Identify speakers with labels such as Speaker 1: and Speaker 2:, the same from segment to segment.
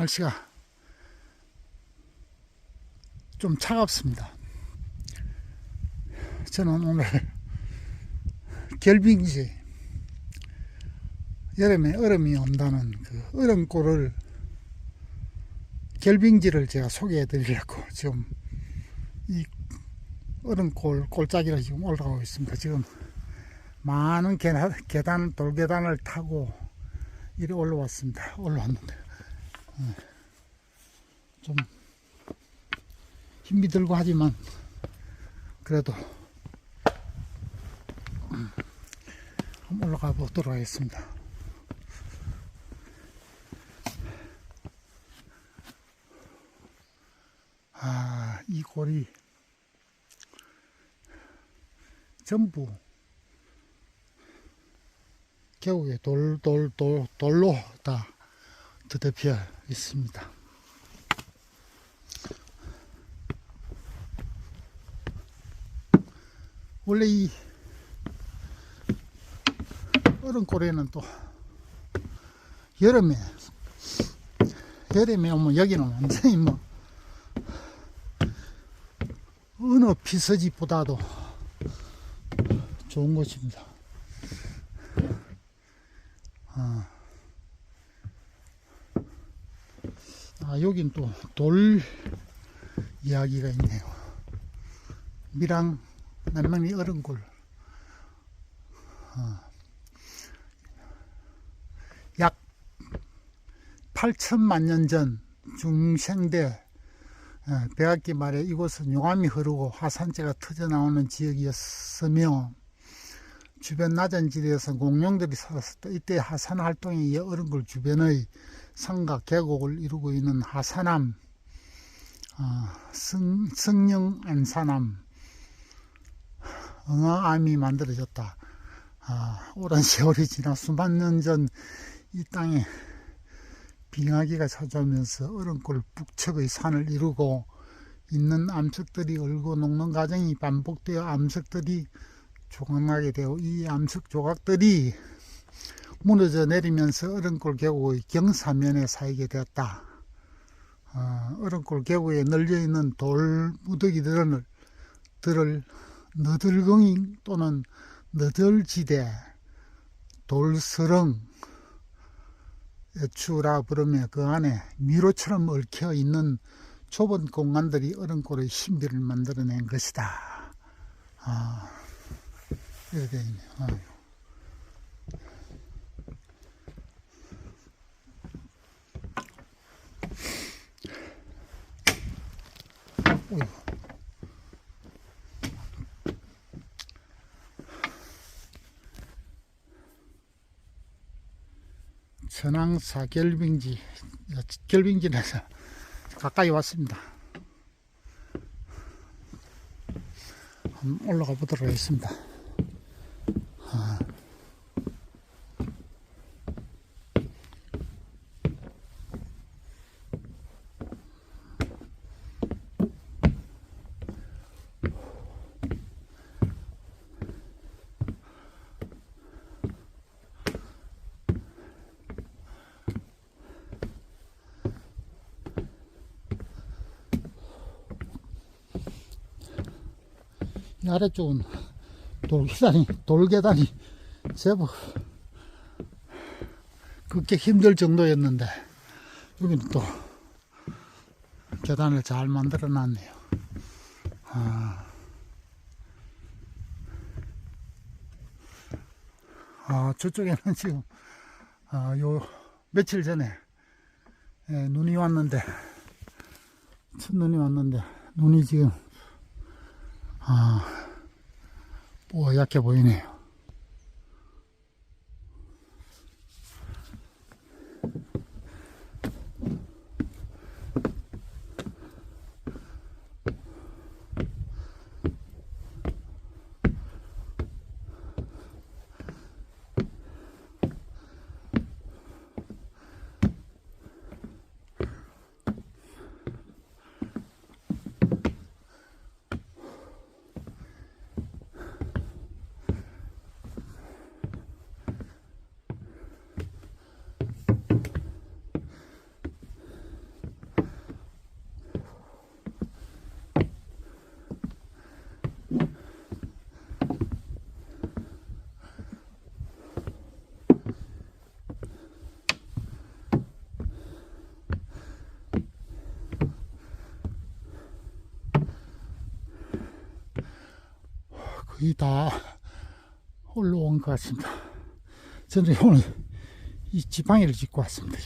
Speaker 1: 날씨가 좀 차갑습니다. 저는 오늘 결빙지 여름에 얼음이 온다는 그 얼음골을 결빙지를 제가 소개해 드리려고 지금 이 얼음골 골짜기를 지금 올라가고 있습니다. 지금 많은 계단, 계단 돌계단을 타고 이리 올라왔습니다. 올라왔는데 어, 좀 힘이 들고 하지만 그래도 음, 한번 올라가 보도록 하겠습니다. 아, 이 골이 전부 계곡에 돌, 돌, 돌, 돌로 다 뒤덮여 있습니다. 원래 이 얼음골에는 또 여름에 여름에 오면 여기는 완전히 뭐 어느 피서지보다도 좋은 곳입니다. 아, 아 여긴 또 돌 이야기가 있네요. 미랑 어른골. 어, 약 8천만 년 전 중생대 어, 백악기 말에 이곳은 용암이 흐르고 화산재가 터져 나오는 지역이었으며 주변 낮은 지대에서 공룡들이 살았을 때 이때 하산 활동에 의해 어른골 주변의 산과 계곡을 이루고 있는 하산암, 어, 성, 성령 안산암, 응아암이 만들어졌다. 아, 오랜 세월이 지나 수만 년 전 이 땅에 빙하기가 찾아오면서 얼음골 북측의 산을 이루고 있는 암석들이 얼고 녹는 과정이 반복되어 암석들이 조각나게 되고 이 암석 조각들이 무너져 내리면서 얼음골 계곡의 경사면에 쌓이게 되었다. 어, 얼음골 계곡에 널려 있는 돌 무더기들을 들을 너들궁이 또는 너들지대 돌스렁 추라 부르며 그 안에 미로처럼 얽혀 있는 좁은 공간들이 얼음골의 신비를 만들어낸 것이다. 아, 이렇게 되어 있네요. 아 천왕사 결빙지 결빙지에서 가까이 왔습니다. 한번 올라가 보도록 하겠습니다. 아래쪽은 돌계단이, 돌계단이 제법 그렇게 힘들 정도였는데, 여기는 또 계단을 잘 만들어 놨네요. 아, 아 저쪽에는 지금, 아, 요, 며칠 전에, 예, 눈이 왔는데, 첫눈이 왔는데, 눈이 지금 아, 뭐 약해 보이네요. 거의 다 올라온 것 같습니다. 저는 오늘 이 지팡이를 짚고 왔습니다.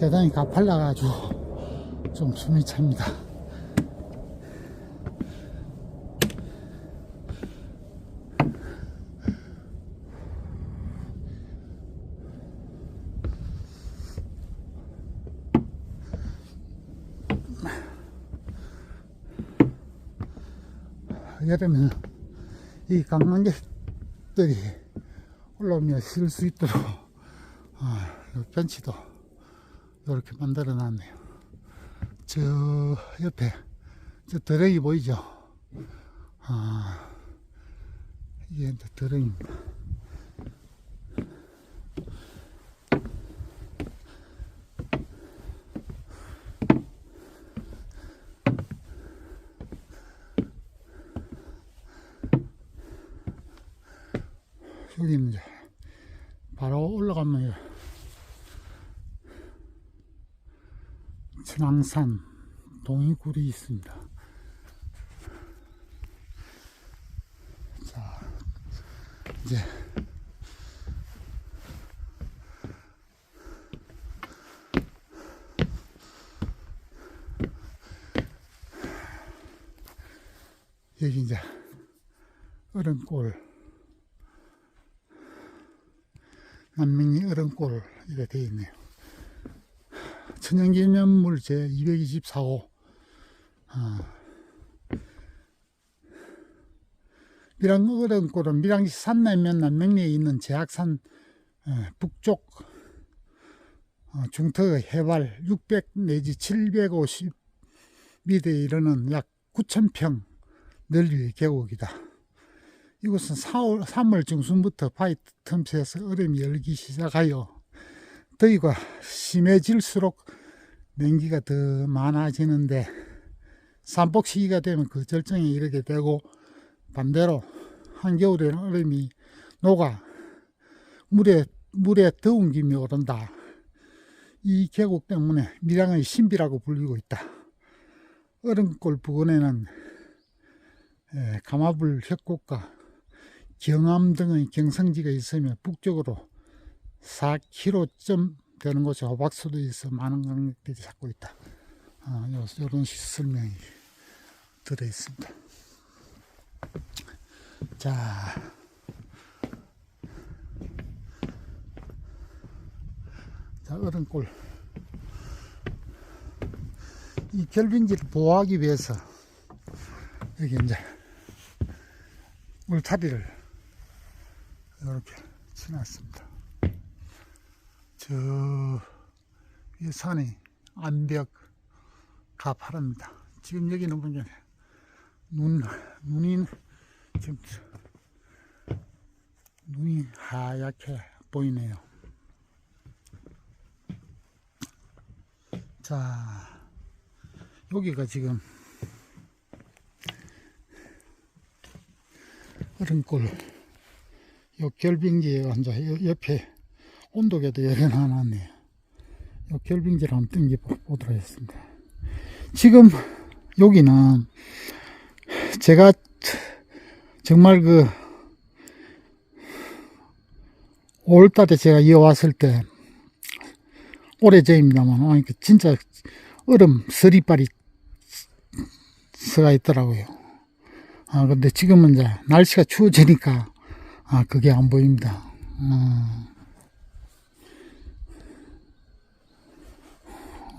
Speaker 1: 대단히 가팔라가지고 좀 숨이 찹니다. 여름에는 이 관광객들이 올라오며 쉴 수 있도록 아, 요 벤치도 이렇게 만들어 놨네요. 저 옆에 저 드렁이 보이죠? 아, 이게 드렁입니다. 여기는 이제 바로 올라가면 천왕산 동이굴이 있습니다. 자, 이제 여기 이제 어른골 남명리 어른골 이렇게 되어 있네요. 천연기념물 제224호 아. 밀양 어른골은 밀양시 산내면 남명리에 있는 제악산 에, 북쪽 어, 중턱의 해발 600 내지 750m에 이르는 약 9,000평 넓이의 계곡이다. 이곳은 4월, 3월 중순부터 바위 틈새에서 얼음이 열기 시작하여 더위가 심해질수록 냉기가 더 많아지는데 산복 시기가 되면 그 절정에 이르게 되고 반대로 한겨울에는 얼음이 녹아 물에 물에 더운 김이 오른다. 이 계곡 때문에 밀양의 신비라고 불리고 있다. 얼음골 부근에는 에, 가마불 협곡과 경암 등의 경성지가 있으며 북쪽으로 4km쯤 되는 곳에 호박수도 있어 많은 관객들이 찾고 있다. 아, 요, 요런 설명이 들어 있습니다. 자. 자, 어른골. 이 결빙지를 보호하기 위해서 여기 이제 울타리를 이렇게 치놨습니다. 저 위에 산이 암벽 가파릅니다. 지금 여기는 보면 눈 눈이 지금 눈이 하얗게 보이네요. 자 여기가 지금 어른골 요 결빙지에 앉아 요 옆에 온도계도 열어놔놨네요. 요 결빙지를 한번 땡겨 보도록 하겠습니다. 지금 여기는 제가 정말 그 5월달에 제가 이어왔을 때 오래전입니다만 아, 진짜 얼음 서리빨이 서가 있더라고요. 아 근데 지금은 이제 날씨가 추워지니까 아 그게 안 보입니다. 아,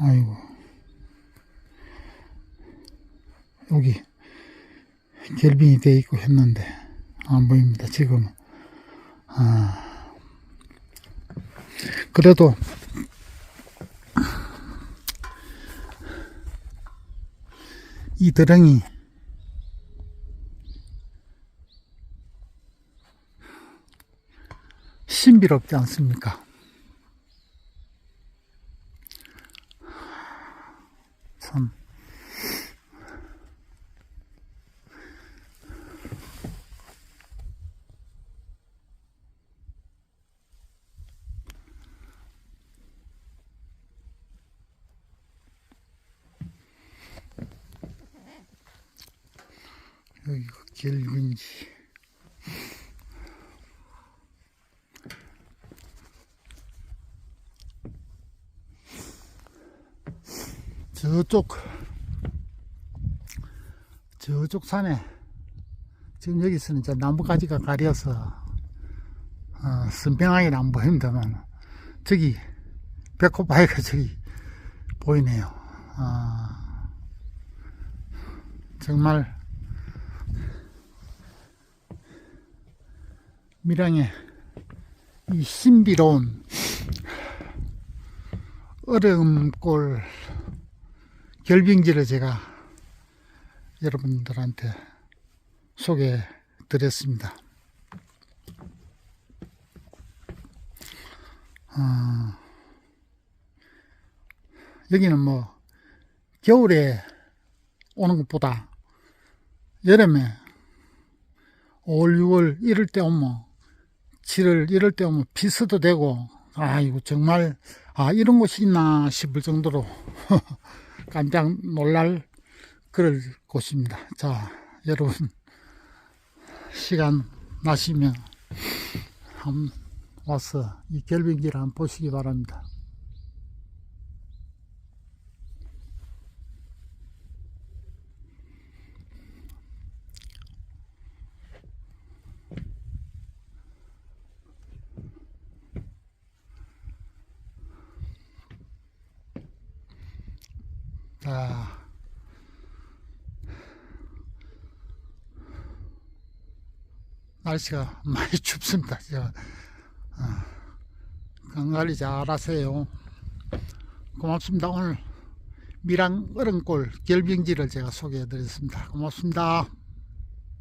Speaker 1: 아이고. 여기 결빙이 되어 있고 했는데 안 보입니다 지금 아. 그래도 이 드렁이 신비롭지 않습니까? 참. 여기가 결빙지. 저쪽 저쪽 산에 지금 여기서는 이제 나무가지가 가려서 어, 선명하게는 안 보입니다만 저기 백호바위가 저기 보이네요. 아, 정말 밀양의 이 신비로운 어려움골 결빙지를 제가 여러분들한테 소개해 드렸습니다. 어, 여기는 뭐 겨울에 오는 것보다 여름에 5월, 6월 이럴 때 오면 7월 이럴 때 오면 비서도 되고 아이고 정말 아 이런 곳이 있나 싶을 정도로 깜짝 놀랄 그럴 곳입니다. 자 여러분 시간 나시면 한번 와서 이 결빙지를 한번 보시기 바랍니다. 자, 날씨가 많이 춥습니다. 제가 어, 건강관리 잘 하세요. 고맙습니다. 오늘 미랑 어른골 결빙지를 제가 소개해 드렸습니다. 고맙습니다.